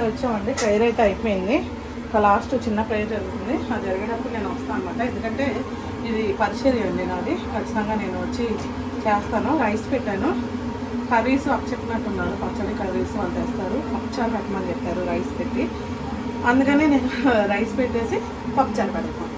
అయితే వచ్చామండి. ప్రేయర్ అయితే అయిపోయింది. ఒక లాస్ట్ చిన్న ప్రేయర్ జరుగుతుంది. అది జరిగేటప్పుడు నేను వస్తాను అనమాట ఎందుకంటే ఇది పరిచర్య అండి నాది. ఖచ్చితంగా నేను వచ్చి చేస్తాను. రైస్ పెట్టాను. కర్రీస్ చెప్పినట్టున్నారు. పచ్చడి కర్రీస్ వాళ్ళు తెస్తారు. పప్పుచారు పెట్టమని చెప్పారు రైస్ పెట్టి. అందుకనే నేను రైస్ పెట్టేసి పప్పుచారు పెడతాను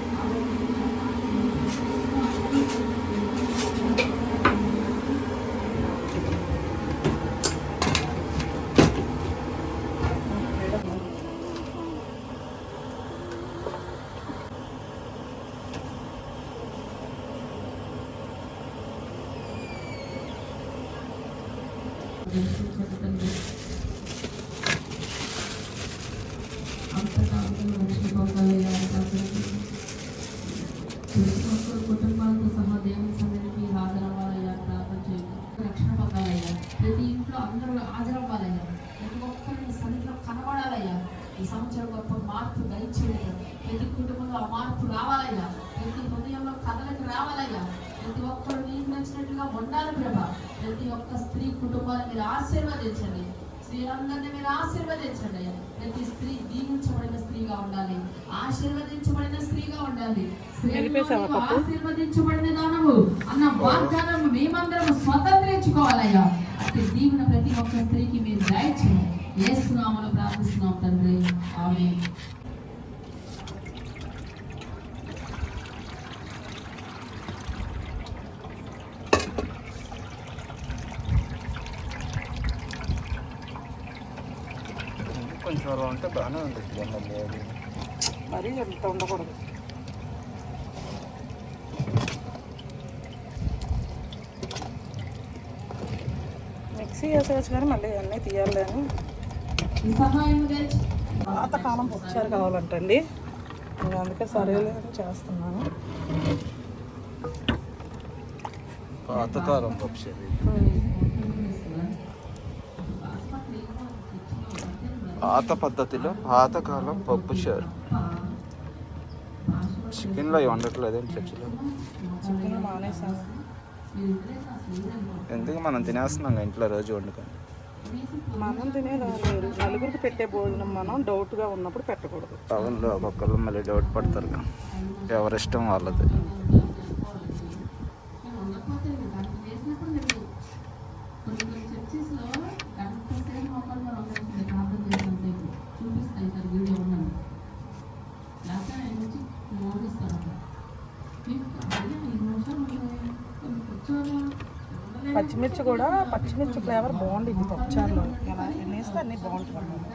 కుటుంబాలతో సహా దేవుని సన్నిధికి హాజరవ్వాలయ్యా ప్రార్థన చేయండి రక్షణ పొందాలయ్యా ప్రతి ఇంట్లో అందరూ హాజరవ్వాలయ్యా ప్రతి ఒక్కరిని సన్నిధిలో కనబడాలయ్యా ఈ సంవత్సరం గొప్ప మార్పు దయచేయ ప్రతి కుటుంబంలో ఆ మార్పు రావాలయ్యా ప్రతి హృదయంలో కథలకు రావాలయ్యా ప్రతి ఒక్కరు నీకు నచ్చినట్టుగా ఉండాలి ప్రభా ప్రతి ఒక్క స్త్రీ కుటుంబాన్ని మీరు ఆశీర్వదించండి. స్త్రీలందరినీ మీరు ఆశీర్వదించండి. ప్రతి స్త్రీ దీవించబడిన స్త్రీగా ఉండాలి. ఆశీర్వదించబడిన స్త్రీగా ఉండాలి? ఆశీర్వదించబడిన దానము అన్న వాగ్దానం మేమందరం స్వతంత్రించుకోవాలయ్యా. అట్టి దీవెన ప్రతి ఒక్క స్త్రీకి మీరు దయచేయండి. ఏసునామలో ప్రార్థిస్తున్నాం తండ్రి. ఆమె కొంచెం అలా ఉంటే బాగానే ఉంది. అది మరీ ఎంత ఉండకూడదు. మిక్సీ వేసేయచ్చు కానీ మళ్ళీ అన్నీ తీయాలి అని దయచే పాతకాలం పప్పుచారు కావాలంటండి. నేను అందుకే సరేలే అని చేస్తున్నాను పాతకాలం పప్పు పాత పద్ధతిలో పాతకాలం పప్పు చారు. చికెన్లో వండట్లేదేం చర్చిలో? ఎందుకు మనం తినేస్తున్నాం ఇంట్లో రోజు వండుకొని? మనం తినేది వేరు నలుగురికి పెట్టే భోజనం మనం డౌట్గా ఉన్నప్పుడు పెట్టకూడదు. టౌన్లో ఒక్కొక్కరు మళ్ళీ డౌట్ పడతారు ఎవరిష్టం వాళ్ళది. పచ్చిమిర్చి కూడా పచ్చిమిర్చి ఫ్లేవర్ బాగుంటుంది పప్పుచారులో. ఎలా? ఎన్ని వేస్తే అన్నీ బాగుంటుంది అన్నమాట.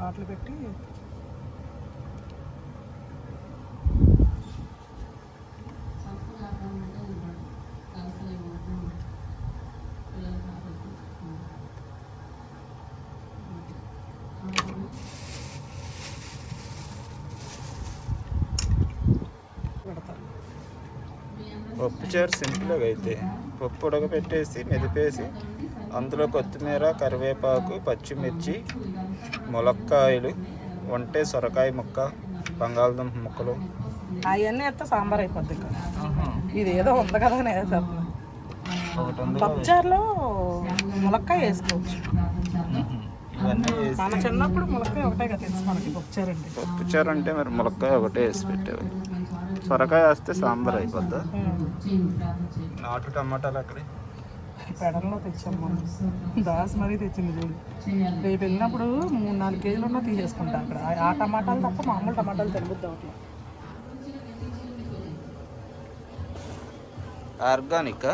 వాటిలో పెట్టి పప్పు చారు సింపుల్గా అయితే. పప్పు ఉడకపెట్టేసి మెదిపేసి అందులో కొత్తిమీర కరివేపాకు పచ్చిమిర్చి ములక్కాయలు వంటే సొరకాయ ముక్క బంగాళదుంప ముక్కలు. అవన్నీ అయితే సాంబార్ అయిపోద్ది ఇది ఏదో ఉంది కదా పప్పుచారులో ములక్కాయ వేసుకోవచ్చు. మన చిన్నప్పుడు ములక్కాయ ఒకటే కదా తెలుసు మనకి పప్పుచారు అండి పప్పు చారు అంటే మరి ములక్కాయ ఒకటే వేసి పెట్టేవి సొరకాయ వేస్తే సాంబార్ అయిపోద్దా. నాటు టమాటాలు అక్కడే. పెడల్లో తెచ్చాం మనం. దాస్ మరీ తెచ్చింది చూడు. రేపు వెళ్ళినప్పుడు మూడు నాలుగు కేజీలు ఉన్నా తీసేసుకుంటా అక్కడ. ఆ- టమాటాలు తప్ప మామూలు టమాటాలు తినబుద్ది అట్లా ఆర్గానిక్?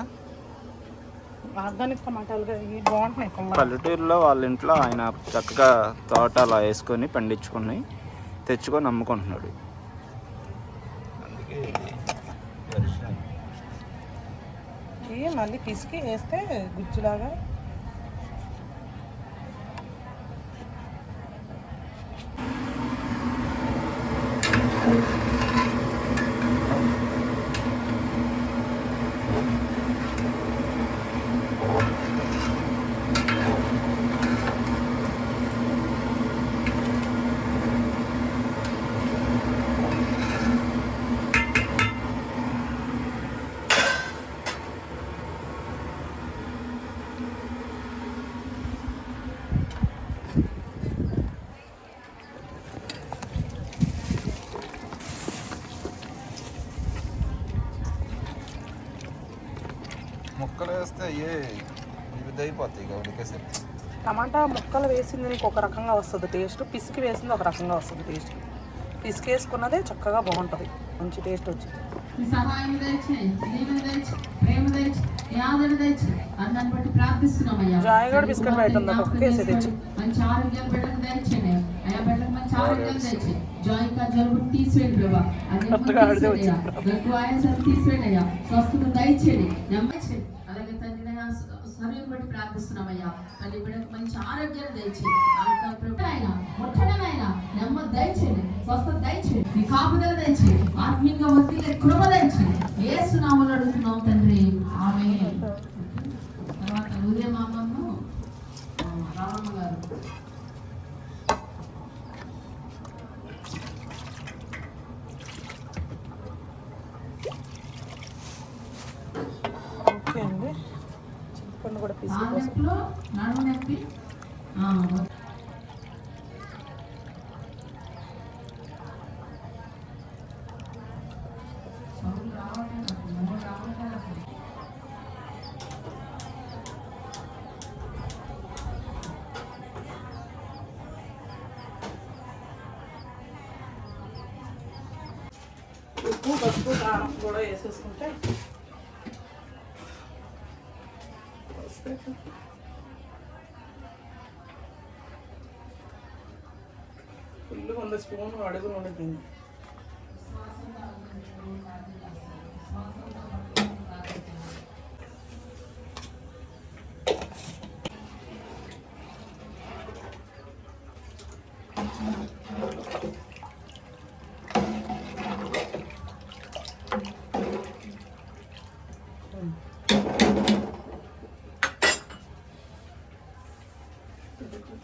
ఆర్గానిక్ టమాటాలు ఇవి బాగుంటున్నాయి పల్లెటూరులో వాళ్ళ ఇంట్లో ఆయన చక్కగా తోట అలా వేసుకొని పండించుకొని తెచ్చుకొని అమ్ముకుంటున్నాడు. ఇది మళ్ళీ పిసికి వేస్తే గుజ్జులాగా వేస్తే అయ్యే ఇవి అయిపోతాయి ఇక ఉడికేసరికి. టమాటా ముక్కలు వేసింది నీకు ఒక రకంగా వస్తుంది టేస్ట్ పిసికి వేసింది ఒక రకంగా వస్తుంది టేస్ట్. పిసికి వేసుకున్నదే చక్కగా బాగుంటుంది మంచి టేస్ట్ వచ్చింది. సహాయం దయచేయి దీవెన దయచేయి ప్రేమ దయచేయి యాదన దయచేయి అందరిని బట్టి ప్రార్థిస్తున్నామయ్యా. జాయ్ కూడా బిస్కెట్ బయట ఉందా? ఒక్కేసి తెచ్చు. చేసుకోండి. మంచి ఆరోగ్యం బిడ్డకు దయచేయండి. అయ్యా బిడ్డకు మంచి ఆరోగ్యం దయచేయి జాయ్ కా జలుబు తీసివేయండి ప్రభా. అది కొత్తగా ఆడితే తీసివేయండి వచ్చింది అయ్యా. గట్టు ఆయాసం తీసివేయండి అయ్యా. స్వస్థత దయచేయండి. నెమ్మచేయండి సమయం బట్టి ప్రార్థిస్తున్నామయ్యా. తల్లి బిడ్డకు మంచి ఆరోగ్యం దయచేయి ఆరోగ్య ప్రభు ఆయన ముట్టడనైనా నెమ్మది దయచేయండి. స్వస్థత దయచేయండి. మీ కాపుదల దయచేయండి. ఆత్మీయంగా ఒత్తిడి కృప దయచేయండి. ఏసు నామములో అడుగుతున్నాం తండ్రి. ఆమె తర్వాత ఉదయం అమ్మను ఉప్పు పసుపు కారం కూడా వేసేసుకుంటే. ఫుల్గా వంద స్పూన్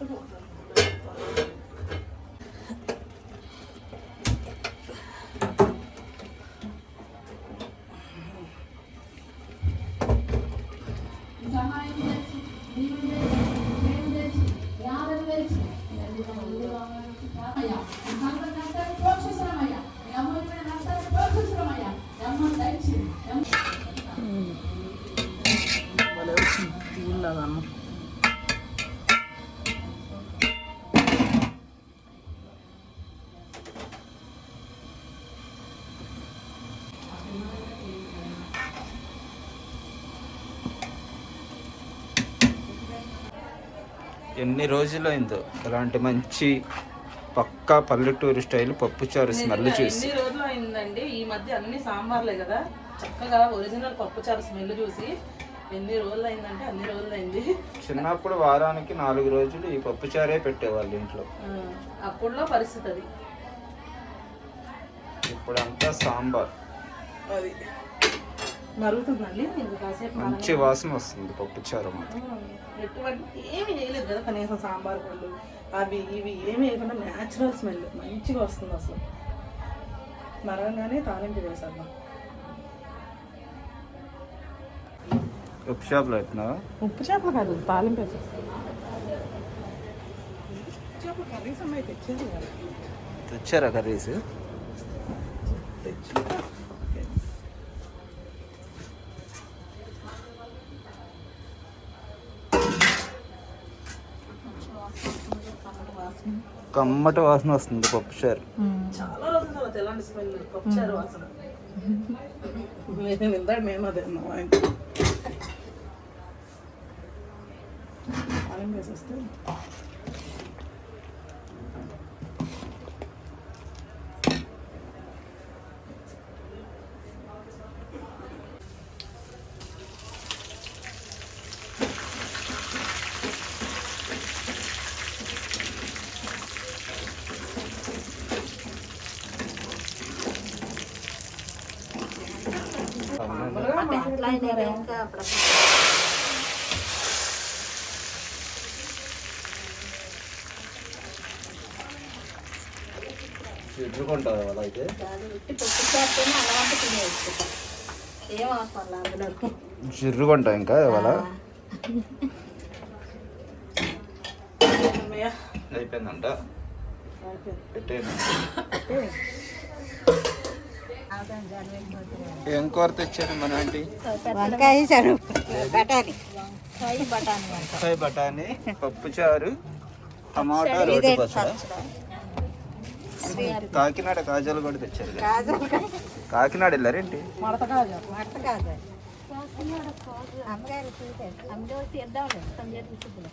అడుగు ఉండదు సహాయం ఎన్ని రోజులు అయిందో ఇలాంటి మంచి పక్కా పల్లెటూరు స్టైల్ పప్పుచారు స్మెల్ చూసి. రోజులు అయిందండి ఈ మధ్య అన్ని సాంబార్లే కదా. చక్కగా ఒరిజినల్ పప్పుచారు స్మెల్ చూసి ఎన్ని రోజులు అయిందంటే అన్ని రోజులు అయింది చిన్నప్పుడు వారానికి నాలుగు రోజులు ఈ పప్పుచారే పెట్టేవాళ్ళు ఇంట్లో. అప్పుడులో పరిస్థితి అది. ఇప్పుడంతా సాంబార్. అది. మరుగుతుందండి కాసేపు మంచి వాసన వస్తుంది పప్పుచారు మాత్రం. మరగ- ఎటువంటి ఏమి చేయలేదు కదా కనీసం సాంబార్ పళ్ళు అవి ఇవి ఏమి వేయకుండా న్యాచురల్ స్మెల్ మంచిగా వస్తుంది అసలు. మరగగానే తాలింపు వేసాను ఉప్పు షాప్లో పెట్టినావా ఉప్పు చేపలు కాదు తాలింపు చేపలు కర్రీస్ అమ్మాయి తెచ్చేది తెచ్చారా కర్రీస్? తెచ్చి కమ్మటి వాసన వస్తుంది చాలా రోజుల ఎలాంటి స్మెల్ పప్పుచారు వాసన. మేము అదే వేసేస్తే అలా అయితే జిర్రుకుంటా ఇంకా ఇవాళ. అయిపోయిందంట అయిపోయింది. పెట్టేయండి ఏం కూర తెచ్చారు మన ఆంటీ? వంకాయ చరువు బఠానీ. ఫ్రై బఠానీ వంకాయ ఫ్రై బఠానీ పప్పు చారు టమాటా రోటి పచ్చడి. కాకినాడ కాజాలు కూడా తెచ్చారు కాకినాడ వెళ్ళారేంటి మడత కాజా. అమ్మగారు తీయలేదు అమ్మగారు తీద్దాంలే సంజయ్ తీసుకులే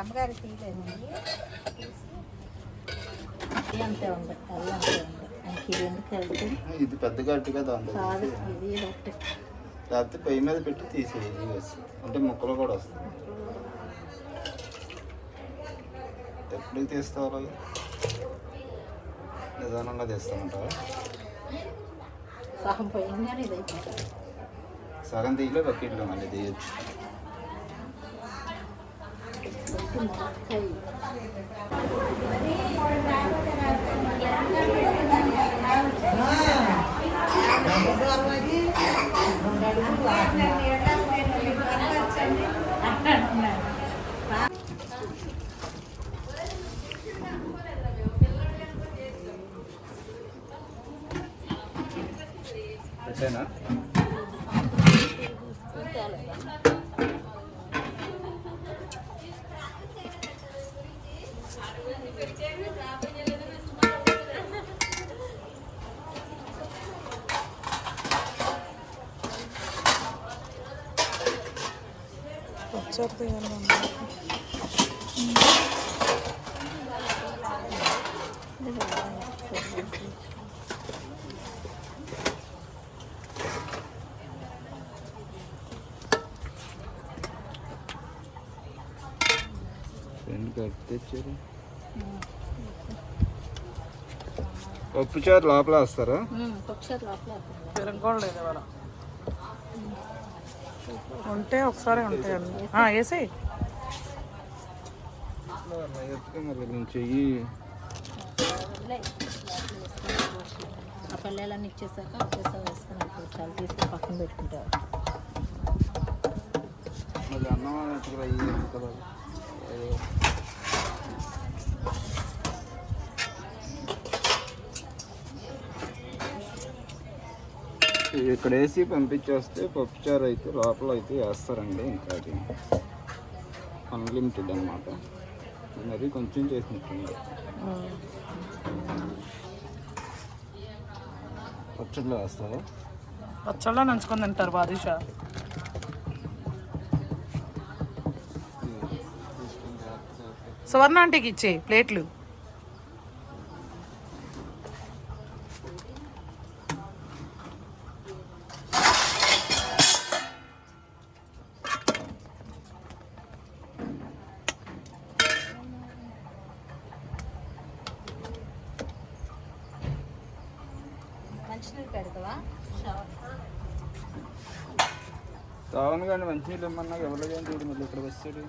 అమ్మగారు తీయలేదు అది అంతే ఉంది. అది అంతే ఉంది. ఇంక ఇది పెద్ద గట్టి కదా లేకపోతే పొయ్యి మీద పెట్టి తీసేది వేసి అంటే ముక్కలు కూడా వస్తాయి. ఎప్పుడు తీస్తావు నిదానంగా అయిపోతుంది. సగం తీయలే బకెట్లో మళ్ళీ తీయచ్చు. మునక్కాయ అంతేనా వచ్చేది రెండు తెచ్చారు పప్పు చారు లోపల వేస్తారా? ఉంటే ఒకసారి ఉంటాయండి వేసి చెయ్యి. ఆ పల్లెలన్నీ ఇచ్చేసాక ఒకేసారి వేసుకొని చాలా తీసుకుని పక్కన పెట్టుకుంటారు. అన్నం ఇక్కడ వేసి పంపించేస్తే పప్పుచారు అయితే లోపల అయితే వేస్తారండి ఇంకా అది. అన్లిమిటెడ్ అనమాట మరి కొంచెం చేసినట్టుంది పచ్చడిలో వేస్తారా? పచ్చళ్ళ నంచుకొని తింటారు బాదుషా. సువర్ణ ఆంటీకి ఇచ్చే ప్లేట్లు. పెడతావా? తావను కానీ మంచినీళ్ళు ఇమ్మన్నా ఎవరు కానీ చూడు మళ్ళీ ఇక్కడికి వచ్చాడు.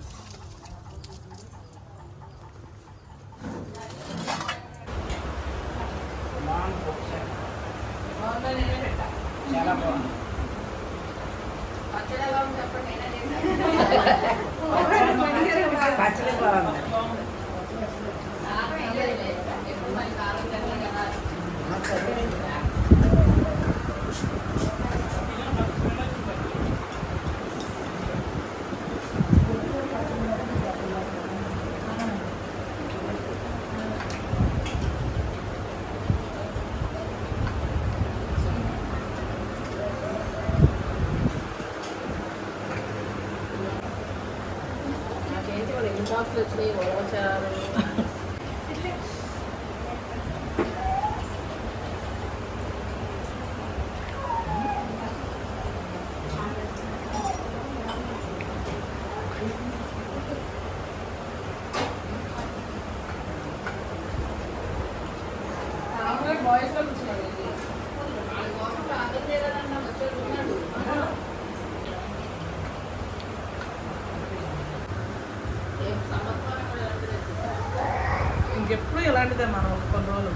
ఇంకెప్పుడు ఇలాంటిదే మనం కొన్ని రోజులు.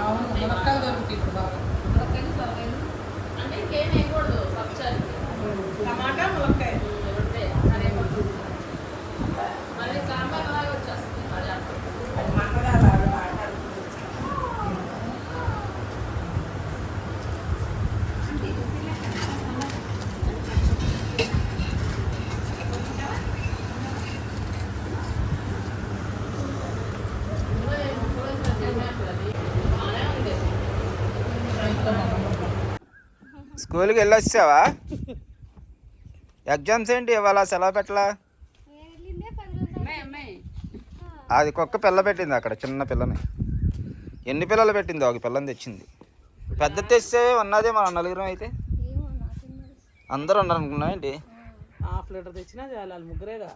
అవును మునక్కాయలు దొరుకుతాయి ఇప్పుడు బాగా. అంటే ఇంకేం వేయకూడదు టమాటా మునక్కాయ స్కూల్కి వెళ్ళొచ్చావా? ఎగ్జామ్స్ ఏంటి ఇవాళ సెలవు పెట్టలా? అది కుక్క పిల్ల పెట్టింది అక్కడ చిన్న పిల్లని. ఎన్ని పిల్లలు పెట్టింది ఒక పిల్లని తెచ్చింది. పెద్ద తెస్తే ఉన్నది మన నలుగురం అయితే. అందరూ ఉన్నారు అనుకున్నా ఏంటి? హాఫ్ లీటర్ తెచ్చినా చాలు ముగ్గురేగా.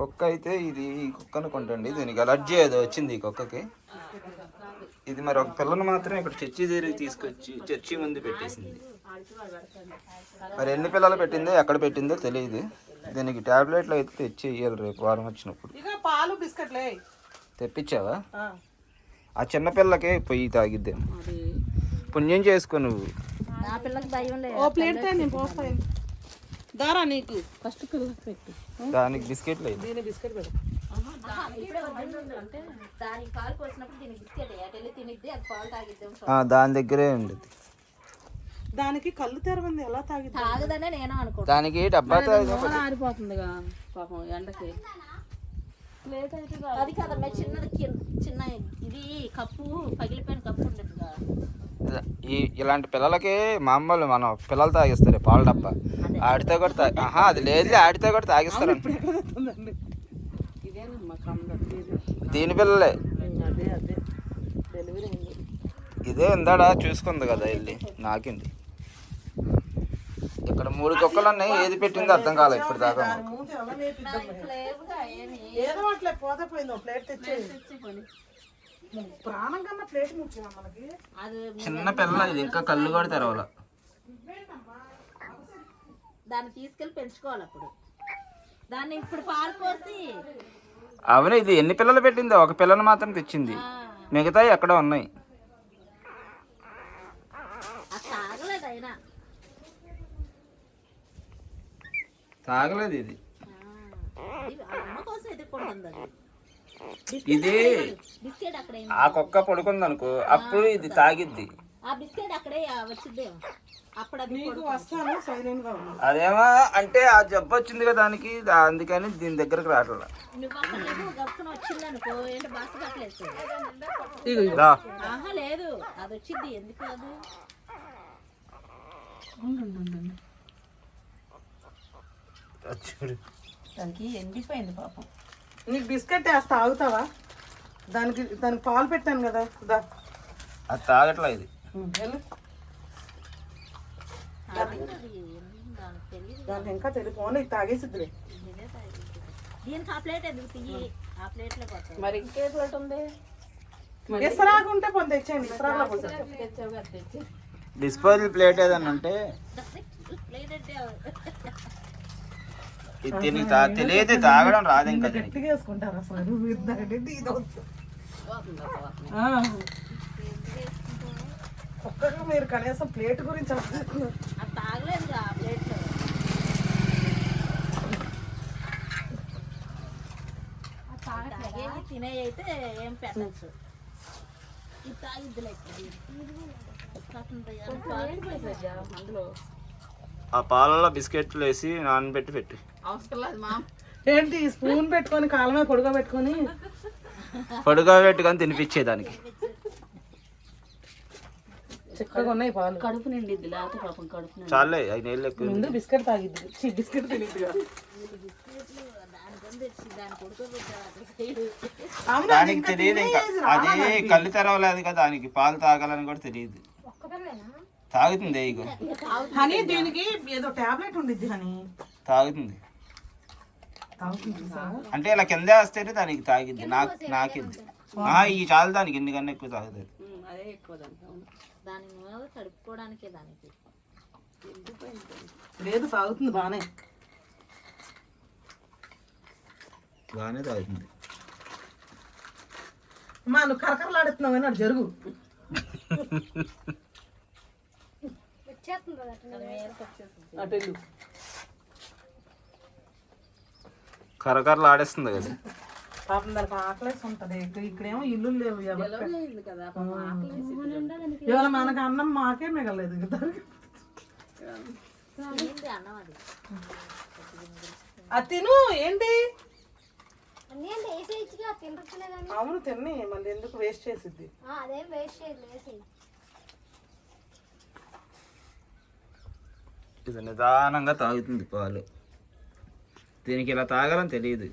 కుక్క అయితే ఇది ఈ కుక్క అనుకుంటండి దీనికి అలర్జీ ఏదో వచ్చింది ఈ కుక్కకి. ఇది మరి ఒక పిల్లని మాత్రం ఇక్కడ చర్చి దగ్గరికి తీసుకొచ్చి చర్చి ముందు పెట్టేసింది. మరి ఎన్ని పిల్లలు పెట్టిందో ఎక్కడ పెట్టిందో తెలియదు. దీనికి టాబ్లెట్లు అయితే తెచ్చి ఇవ్వాలి రేపు వారం వచ్చినప్పుడు. పాలు బిస్కెట్లే తెప్పించావా? ఆ, చిన్న పిల్లకే పొయ్యి తాగిద్దాం. పుణ్యం చేసుకో నువ్వు. నా పిల్లకి భయం లేదు. ఓ ప్లేట్ తే నేను పోస్తాను దారా నీకు. ఫస్ట్ పిల్లకి పెట్టు. దానికి బిస్కెట్లు బిస్కెట్ పెట్టు దాని దగ్గరే ఉండేది దానికి కళ్ళు తెరవంది ఎలా తాగిద్ది? తాగదనే నేను అనుకుంటా దానికి డబ్బా తాగి ఆరిపోతుందిగా పాపం ఎండకి. అది కాదమ్మా చిన్నది చిన్న ఇది కప్పు పగిలిపోయిన కప్పు ఉండేట్టుగా ఈ ఇలాంటి పిల్లలకి మామూలు మనం పిల్లలు తాగిస్తారు పాల డబ్బా. ఆడితే కూడా తా ఆహా అది లేదు ఆడితే కూడా తాగిస్తారు. దీని పిల్లలే. ఇదే ఇందాడ చూసుకుంది కదా వెళ్ళి. నాకింది. ఇక్కడ మూడు కుక్కలు ఉన్నాయి. ఏది పెట్టిందో అర్థం కాలేదు ఇప్పుడు దాకా చిన్న పిల్ల ఇది. ఇంకా కళ్ళు కూడా తెరవాల. దాన్ని తీసుకెళ్ళి పెంచుకోవాలి అప్పుడు. దాన్ని ఇప్పుడు పాలు పోసి అవును ఇది ఎన్ని పిల్లలు పెట్టిందో? ఒక పిల్లని మాత్రం తెచ్చింది. ఆ, మిగతాయి ఎక్కడ ఉన్నాయి. తాగలేదు ఇది. ఆ, ఇది ఆ కుక్క పడుకుంది అనుకో అప్పుడు ఇది తాగిద్ది. ఆ బిస్కెట్ అక్కడే వచ్చిద్దేమో అప్పుడు అది నీకు వస్తాను సైలెంట్గా ఉన్నాను. అదేమో అంటే ఆ జబ్బు వచ్చింది కదా దానికి దా- అందుకని దీని దగ్గరకు రావట్లే. నువ్వు అక్కడ నువ్వు గప్పున వచ్చింది అనుకో ఏంటి బస్సు కట్టలేదు. రా ఆహా లేదు. అది వచ్చింది ఎందుకు అది చూడు. దానికి ఎండిపోయింది పాపం. నీకు బిస్కెట్ వేస్తా ఆగుతావా? దానికి దానికి పాలు పెట్టాను కదా దా. అది తాగట్లా ఇది. ఇంకా తెలియదు. నీకు తాగేసిద్దిలే. దీనికి ఆ ప్లేట్ ఎందుకు తీయి ఆ ప్లేట్లో పోతాయి మరి ఇంకే ప్లేట్ ఉంది? పొంది తెచ్చేయండి డిస్పోజల్ ప్లేట్ ఏదన్నా ఉంటే ఇది తెలియదు తాగడం రాదు ఇంకా గట్టిగా వేసుకుంటారు అసలు నువ్వు ఇద్దరు ఇది వద్దు. ఆ. ఒక్కగా మీరు కనీసం ప్లేట్ గురించి తాగలేదు ఆ ప్లేట్లో తాగేవి తినే అయితే ఏం పెట్టచ్చు. ఇది తాగిద్దులే అందులో? ఆ పాలలో బిస్కెట్లు వేసి నానబెట్టి పెట్టు. ఏంటి ఈ స్పూన్ పెట్టుకొని మీద పొడుగా పెట్టుకొని? పొడుగా పెట్టుకొని తినిపించే. దానికి చిక్కగా ఉన్నాయి పాలు. కడుపు నిండిద్ది లేకపోతే పాపం కడుపు చాలే ఐదు నీళ్ళు ఎక్కువ ముందు బిస్కెట్ తాగిద్ది. ఛీ, బిస్కెట్ తినిద్దిగా. అవును అది దానికి ఇంకా తెలియదు ఇంకా. అది కళ్ళు తెరవలేదు కదా దానికి పాలు తాగాలని కూడా తెలియదు. తాగుతుంది ఇగో. హనీ దీనికి ఏదో టాబ్లెట్ ఉండిద్ది హనీ. తాగుతుంది. తాగుతుంది అంటే ఇలా కిందే వస్తేనే దానికి తాగిద్ది. నాకు నాకిద్ది ఆ, ఈ చాలు దానికి ఎందుకన్నా ఎక్కువ తాగుతుంది దాని మీద తడుపుకోవడానికే దానికి లేదు తాగుతుంది బానే. బాగానే తాగుతుంది. అమ్మా నువ్వు కరకరలాడుతున్నావు అని అటు జరుగు. అటు వెళ్ళు. కరకరలు ఆడేస్తుంది కదా. పాపం దానికి ఆకలేసి ఉంటది. ఇక్కడేమో ఇల్లు లేవు ఇవాళ మనకు అన్నం మాకే మిగలేదు. అది? తిను. ఏంటి? అవును తిన్ని. మళ్ళీ ఎందుకు వేస్ట్ చేసిద్ది? ఇది నిదానంగా తాగుతుంది పాలు. దీనికి ఇలా తాగాలని తెలియదు.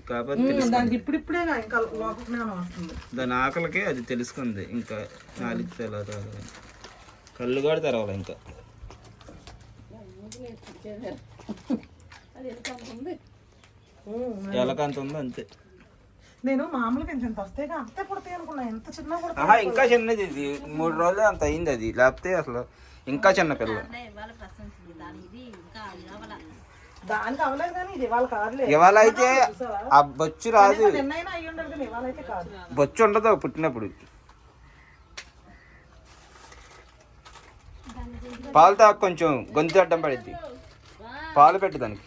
తెలుసు దానికి ఇప్పుడిప్పుడే ఇంకా లోపల జ్ఞానం వస్తుంది. దాని ఆకలికి అది తెలుసుకుంది. ఇంకా నాలుగు ఎలా తాగాలని కళ్ళు కూడా తెరవాలి ఇంకా. ఎలకంత ఉందో అంతే. నేను మామూలుగా ఇంత ఇంత వస్తే అంతే పుడతాయి అనుకున్నా. ఎంత చిన్న పుడతాయి ఆహా ఇంకా చిన్నది ఇది. మూడు రోజులు అంత అయింది అది. లేకపోతే అసలు ఇంకా చిన్న పిల్ల. దానికి అవ్వలేదు కానీ ఇది ఇవాళ కాదులే. ఇవాళ అయితే ఆ బొచ్చు రాదు. నిన్నైనా అయ్యి ఉండదు కానీ ఇవాళ అయితే కాదు. బొచ్చు ఉండదు పుట్టినప్పుడు. పాలు తాకు కొంచెం గొంతు అడ్డం పడిద్ది. పాలు పెట్టు దానికి.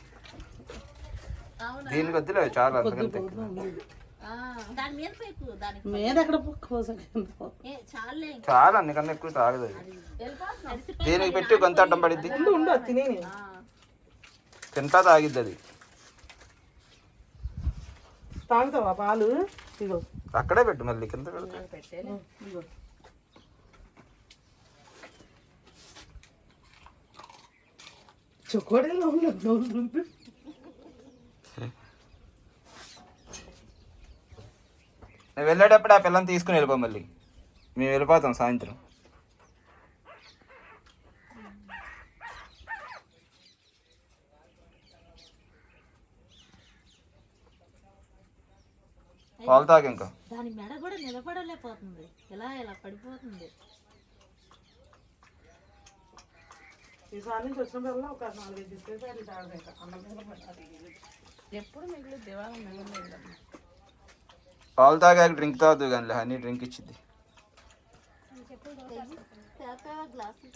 దీనికి వద్దులే చాలా అంతకంతే దాని మీద పైపు దానికి మీద ఎక్కడ కోసకి ఏ చాలే అందుకన్నా ఎక్కువ తాగదు అది. దీనికి పెట్టి గొంతు అడ్డం పడిద్ది. తింటా తాగిద్ది అది తాగుతావా పాలు? ఇగో. అక్కడే పెట్టు మళ్ళీ కింద పెడితే. ఇగో చొక్కోడేలో ఉండదు నేను వెళ్ళేటప్పుడు ఆ పిల్లని తీసుకుని వెళ్ళిపో మళ్ళీ. మేము వెళ్ళిపోతాం సాయంత్రం. పాలు తాగు ఇంకా. దాని మెడ కూడా నిలబడలేకపోతుంది. ఇలా ఇలా పడిపోతుంది. ఈసారి నుంచి వచ్చినప్పుడల్లా ఒక నాలుగైదు తాగదు. ఎప్పుడు మిగిలి దివాళం పాలు తాగాక డ్రింక్ తాగుతుంది కానీ హనీ డ్రింక్ ఇచ్చింది గ్లాసులు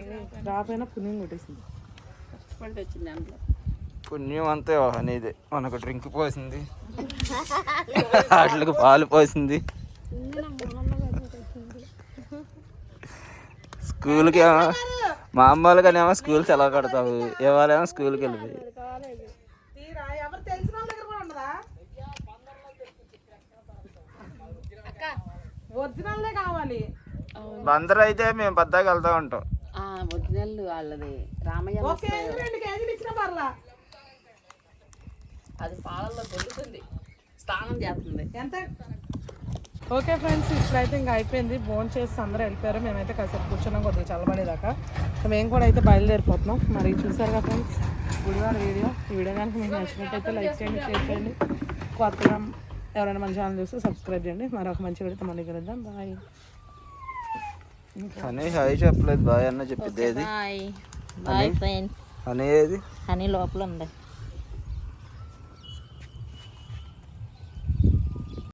పుణ్యం కొట్టేసింది. పుణ్యం అంతే అనేది మనకు డ్రింక్ పోసింది. వాటికి పాలు పోసింది. స్కూల్కి ఏమో మామూలుగానేమో స్కూల్ సెలవు కడతావు. ఇవాళేమో స్కూల్కి వెళ్ళిపోయి. తీరా ఎవరు తెలిసిన వాళ్ళ దగ్గర కూడా ఉండదా ఒరిజినల్లే కావాలి. అందరూ అయితే మేము పెద్దగా వెళ్తూ ఉంటాం. ఒరిజినల్ వాళ్ళది. రామయ్య ఒక కేజీ రెండు కేజీలు ఇచ్చిన పర్లా. అది పాలల్లో దొరుకుతుంది. స్నానం చేస్తుంది. ఎంత? ఓకే ఫ్రెండ్స్ ఇప్పుడైతే ఇంకా అయిపోయింది. ఫోన్ చేసి అందరూ వెళ్ళిపోయారు. మేమైతే కాసేపు కూర్చున్నాం కొద్దిగా చల్లబడేదాకా. సో మేము కూడా అయితే బయలుదేరిపోతున్నాం. మరి చూసారుగా ఫ్రెండ్స్ గుడివాడ వీడియో. ఈ వీడియో కనుక మీకు నచ్చినట్టయితే లైక్ చేయండి షేర్ చేయండి. కొత్తగా ఎవరైనా మన ఛానల్ చూస్తే సబ్స్క్రైబ్ చేయండి. మరొక మంచి వీడియోతో మళ్ళీ కలుద్దాం. బాయ్. అని హాయ్ చెప్పలేదు బాయ్ అన్న బాయ్. ఫ్రెండ్స్ అనేది హనీ లోపల ఉంది.